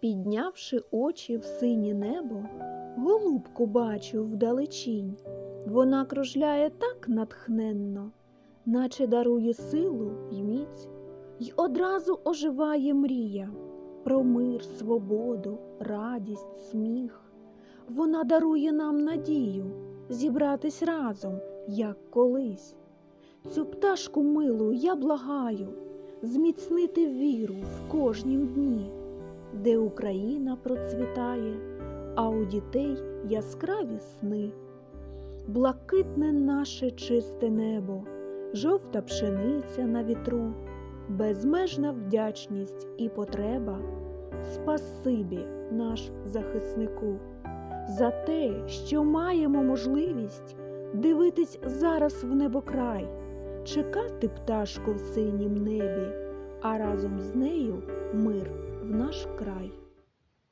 Піднявши очі в синє небо, голубку бачу вдалечінь. Вона кружляє так натхненно, наче дарує силу й міць, й одразу оживає мрія про мир, свободу, радість, сміх. Вона дарує нам надію зібратись разом, як колись. Цю пташку милу я благаю зміцнити віру в кожнім дні, де Україна процвітає, а у дітей яскраві сни. Блакитне наше чисте небо, жовта пшениця на вітру, безмежна вдячність і потреба. Спасибі наш захиснику, за те, що маємо можливість дивитись зараз в небокрай, чекати пташку в синім небі, а разом з нею мир в наш край.